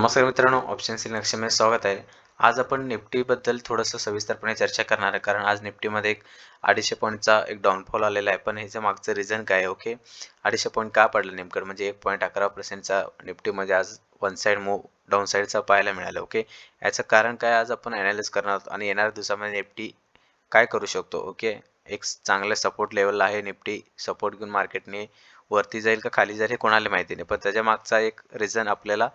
नमस्कार मित्रांनो ऑप्शन सिलेक्शनमध्ये स्वागत आहे. आज आपण निफ्टीबद्दल थोडंसं सविस्तरपणे चर्चा करणार आहे कारण आज निफ्टीमध्ये एक अडीचशे पॉईंटचा एक डाऊनफॉल आलेला आहे. पण ह्याचं मागचं रिझन काय आहे ओके अडीचशे पॉईंट का पडलं नेमकं? म्हणजे एक पॉईंट अकरा पर्सेंटचा निफ्टीमध्ये आज वन साईड मूव डाऊन साईडचा पाहायला मिळालं ओके याचं कारण काय आज आपण अनालिस करणार आहोत आणि येणाऱ्या दिवसामध्ये निफ्टी काय करू शकतो ओके एक चांगल्या सपोर्ट लेवलला आहे निफ्टी सपोर्ट घेऊन मार्केटने वरती जाईल का खाली जाईल हे कोणाला माहिती नाही. पण त्याच्या मागचा एक रिझन आपल्याला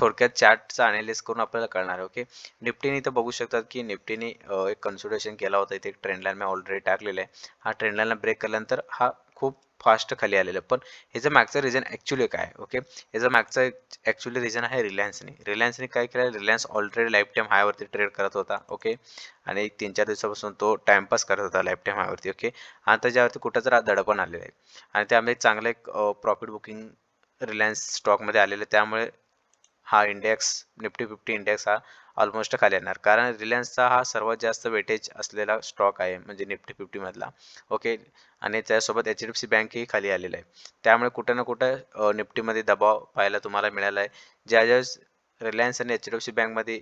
थोडक्यात चार्टचा अनालिस करून आपल्याला कळणार आहे ओके निफ्टीने इथं बघू शकतात की निफ्टीने एक कन्सिडरेशन केला होता. इथे एक ट्रेंडलाईन मी ऑलरेडी टाकलेला आहे. हा ट्रेंडलाईनला ब्रेक केल्यानंतर हा खूप फास्ट खाली आलेलं आहे. पण ह्याचं मागचं रिझन ॲक्च्युली काय ओके ह्याचं मागचं ॲक्च्युली रिझन आहे रिलायन्सने. रिलायन्सने काय केलं? रिलायन्स ऑलरेडी लाईफ टाईम हायवरती ट्रेड करत होता ओके आणि तीन चार दिवसापासून तो टाइमपास करत होता लाईफ टाईम हायवरती ओके आणि त्याच्यावरती कुठं दडपण आलेलं आहे. आणि त्यामध्ये चांगलं एक प्रॉफिट बुकिंग रिलायन्स स्टॉकमध्ये आलेलं आहे. त्यामुळे हा इंडेक्स निफ्टी फिफ्टी इंडेक्स हा ऑलमोस्ट खाली येणार. कारण रिलायन्सचा हा सर्वात जास्त वेटेज असलेला स्टॉक आहे म्हणजे निफ्टी फिफ्टीमधला ओके आणि त्यासोबत एच डी एफ सी बँकही खाली आलेलं आहे. त्यामुळे कुठं ना कुठं निफ्टीमध्ये दबाव पाहायला तुम्हाला मिळाला आहे. ज्या ज्या रिलायन्स आणि एच डी एफ सी बँकमध्ये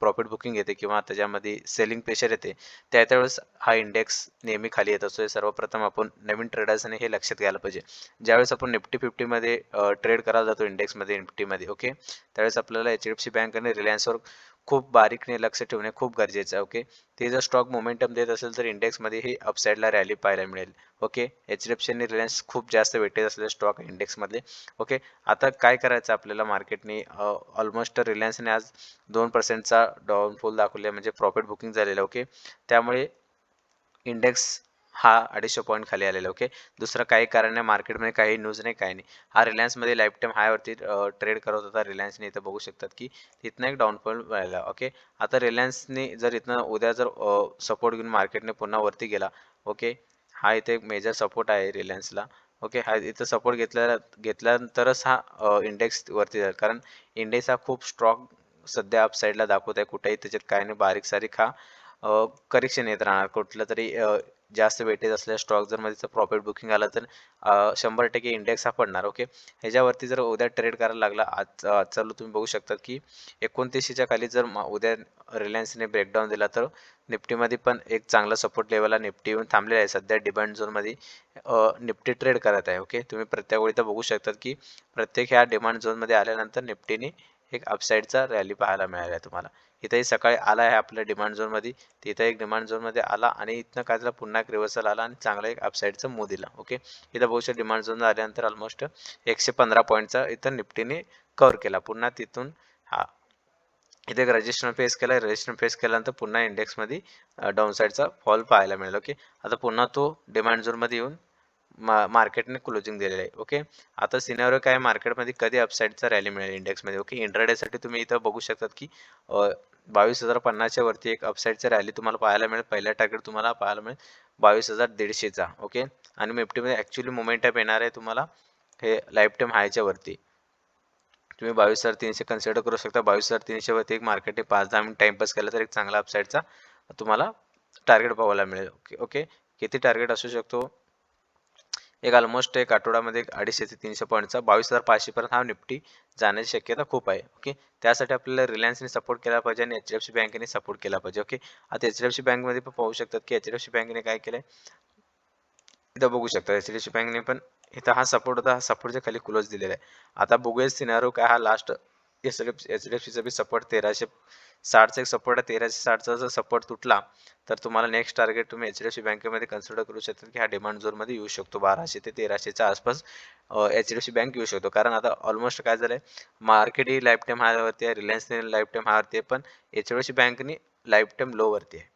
प्रॉफिट बुकिंग येते किंवा त्याच्यामध्ये सेलिंग प्रेशर येते. त्या त्यावेळेस हा इंडेक्स नेहमी खाली येत असतो. सर्वप्रथम आपण नवीन ट्रेडर्सने हे लक्षात घ्यायला पाहिजे. ज्यावेळेस आपण निफ्टी फिफ्टीमध्ये ट्रेड करायला जातो इंडेक्समध्ये निफ्टीमध्ये ओके त्यावेळेस आपल्याला H D F C bank आणि रिलायन्सवर खूप बारीकने लक्ष ठेवणे खूप गरजेचं आहे ओके ते जर स्टॉक मोमेंटम देत असेल तर इंडेक्समध्ये ही अपसाईडला रॅली पाहायला मिळेल okay H D F C आणि रिलायन्स खूप जास्त वेटेज असलेले स्टॉक इंडेक्समधले ओके आता काय करायचं आपल्याला मार्केटने ऑलमोस्ट रिलायन्सने आज दोन पर्सेंटचा डाऊनफॉल दाखवले म्हणजे प्रॉफिट बुकिंग झालेलं ओके त्यामुळे इंडेक्स हा अडीचशे पॉईंट खाली आलेला ओके दुसरं काही कारण नाही मार्केटमध्ये काही न्यूज नाही काही नाही. हा रिलायन्समध्ये लाईफ टाईम हायवरती ट्रेड करत होता. रिलायन्सने इथं बघू शकतात की तिथनं एक डाऊन पॉईंट मिळाला ओके आता रिलायन्सने जर इथनं उद्या जर सपोर्ट घेऊन मार्केटने पुन्हा वरती गेला ओके हा इथे एक मेजर सपोर्ट आहे रिलायन्सला ओके हा इथं सपोर्ट घेतल्या घेतल्यानंतरच हा इंडेक्स वरती जाईल. कारण इंडेक्स हा खूप स्ट्रॉंग सध्या अपसाईडला दाखवत आहे. कुठेही त्याच्यात काही नाही. बारीक सारीक हा करेक्शन येत राहणार. कुठलं तरी जास्त वेटेज असलेल्या स्टॉक जर मध्ये प्रॉफिट बुकिंग आलं तर शंभर टक्के इंडेक्स हा पडणार ओके ह्याच्यावरती जर उद्या ट्रेड करायला लागला आज चालू तुम्ही बघू शकता की एकोणतीसशेच्या खाली जर उद्या रिलायन्सने ब्रेकडाऊन दिला तर निफ्टीमध्ये पण एक चांगला सपोर्ट लेवलला निफ्टी येऊन थांबलेला आहे. सध्या डिमांड झोनमध्ये निफ्टी ट्रेड करत आहे ओके तुम्ही प्रत्येक वेळी तर बघू शकतात की प्रत्येक ह्या डिमांड झोनमध्ये आल्यानंतर निफ्टीने एक अपसाईडचा रॅली पाहायला मिळाला आहे तुम्हाला. इथंही सकाळी आला आहे आपल्या डिमांड झोनमध्ये तिथं एक डिमांड झोनमध्ये आला आणि इथनं काय झालं पुन्हा एक रिव्हर्सल आला आणि चांगला एक अपसाईडचं मूव दिला ओके इथं बघू डिमांड झोन आल्यानंतर ऑलमोस्ट एकशे पंधरा पॉईंटचा इथं निफ्टीने कव्हर केला. पुन्हा तिथून हा. इथे एक रजिस्टर फेस केला रजिस्ट्रेशन फेस केल्यानंतर पुन्हा इंडेक्समध्ये डाऊन साईडचा फॉल पाहायला मिळेल ओके आता पुन्हा तो डिमांड झोनमध्ये येऊन मा मार्केटने क्लोजिंग दिलेलं आहे ओके? आता सिनेवर काय मार्केटमध्ये कधी अपसाईडचा रॅली मिळेल इंडेक्समध्ये ओके? इंट्राडेसाठी तुम्ही इथं बघू शकतात की बावीस हजार पन्नासच्या वरती एक अपसाईडचा रॅली तुम्हाला पाहायला मिळेल. पहिला टार्गेट तुम्हाला पाहायला मिळेल बावीस हजार दीडशेचा ओके? आणि निफ्टीमध्ये ॲक्च्युली मोमेंटअप येणार आहे तुम्हाला हे लाईफ टाईम हायच्या वरती. तुम्ही बावीस हजार तीनशे कन्सिडर करू शकता. बावीस हजार तीनशे वरती एक मार्केट पाच दहा मिनिट टाइमपास केला तर एक चांगला अपसाईडचा तुम्हाला टार्गेट पाहायला मिळेल ओके? ओके? किती टार्गेट असू शकतो? एक ऑलमोस्ट एक आठवड्यामध्ये अडीचशे ते तीनशे पॉईंटचा बावीस हजार पाचशेपर्यंत हा निफ्टी जाण्याची शक्यता खूप आहे ओके त्यासाठी आपल्याला रिलायन्सने सपोर्ट केला पाहिजे आणि एच डी एफ सी बँकेने सपोर्ट केला पाहिजे ओके आता एच डी एफ सी बँकमध्ये पण पाहू शकतात की एच डी एफ सी बँकेने काय केलंय? इथं बघू शकता एच डी एफ सी बँकने पण इथं हा सपोर्ट होता हा सपोर्टच्या खाली क्लोज दिलेला आहे. आता बघूया सिनारो काय हा last H D F H D F सीचा बी सपोर्ट तेराशे साठचा एक सपोर्ट आहे तेराशे साठचा जर सपोर्ट तुटला तर तुम्हाला नेक्स्ट टार्गेट तुम्ही एच डी एफ सी बँकेमध्ये कन्सिडर करू शकता की हा डिमांड झोनमध्ये येऊ शकतो बाराशे ते तेराशेच्या आसपास H D F C bank येऊ शकतो. कारण आता ऑलमोस्ट काय झालं आहे मार्केट ही लाईफ टाईम हायवरती आहे रिलायन्सने लाईफ टाईम हायवरती आहे पण एच डी एफ सी बँकनी लाईफ टाईम लोवरती आहे.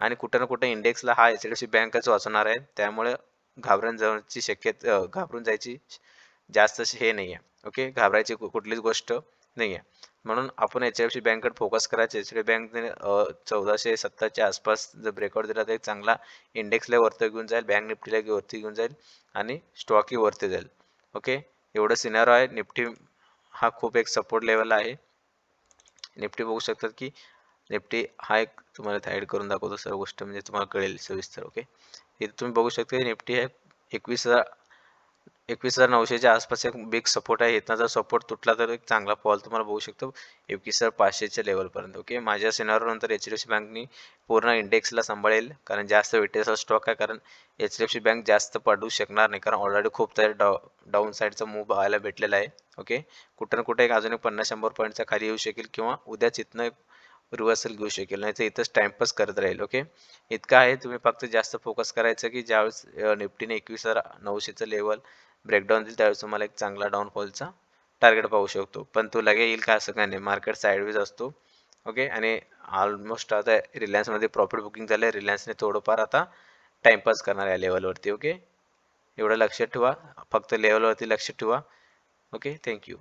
आणि कुठं ना कुठं इंडेक्सला हा एच डी एफ सी बँकच वाचणार आहे त्यामुळे घाबरून जाण्याची शक्यता घाबरून जायची जास्त हे नाही आहे ओके घाबरायची कुठलीच गोष्ट नाही आहे म्हणून आपण एच डी एफ सी बँककडे फोकस करायचं एच डी बँकने चौदाशे सत्तरच्या आसपास जर ब्रेकआउट दिला तर एक चांगला इंडेक्सला वरती घेऊन जाईल. बँक निफ्टीला वरती घेऊन जाईल आणि स्टॉकही वरती जाईल. ओके एवढं सिनारो आहे. निफ्टी हा खूप एक सपोर्ट लेवल आहे. निफ्टी बघू शकतात की निफ्टी हा एक तुम्हाला थाईड करून दाखवतो सर्व गोष्ट. म्हणजे तुम्हाला कळेल सविस्तर. ओके इथे तुम्ही बघू शकता निफ्टी आहे एकवीस हजार एकवीस हजार नऊशेच्या आसपास एक बिग सपोर्ट आहे. इथनं जर सपोर्ट तुटला तर एक चांगला फॉल तुम्हाला बघू शकतो. एकवीस हजार पाचशेच्या लेवलपर्यंत ओके माझ्या सिनारोनंतर एच डी एफ सी बँकनी पूर्ण इंडेक्सला सांभाळेल. कारण जास्त वेटेजचा स्टॉक आहे. कारण H D F C bank जास्त पडू शकणार नाही. कारण ऑलरेडी खूप तरी डाव डाऊन साईडचा मूव बघायला भेटलेला आहे. ओके कुठं ना कुठे एक अजून एक पन्नास शंभर पॉईंटचा खाली येऊ शकेल. किंवा उद्याच इथनं रिव्हर्सल घेऊ शकेल नाही तर इथंच टाइमपास करत राहील ओके इतकं आहे तुम्ही फक्त जास्त फोकस करायचं की ज्यावेळेस निफ्टीने एकवीस हजार नऊशेचं लेवल ब्रेकडाऊन देईल त्यावेळेस तुम्हाला एक चांगला डाऊनफॉलचा टार्गेट पाहू शकतो. पण तो लगे येईल का असं काय नाही मार्केट साईडवेज असतो ओके आणि ऑलमोस्ट आता रिलायन्समध्ये प्रॉफिट बुकिंग झालं आहे रिलायन्सने थोडंफार आता टाइमपास करणार या लेवलवरती ओके एवढं लक्षात ठेवा फक्त लेवलवरती लक्ष ठेवा ओके थँक्यू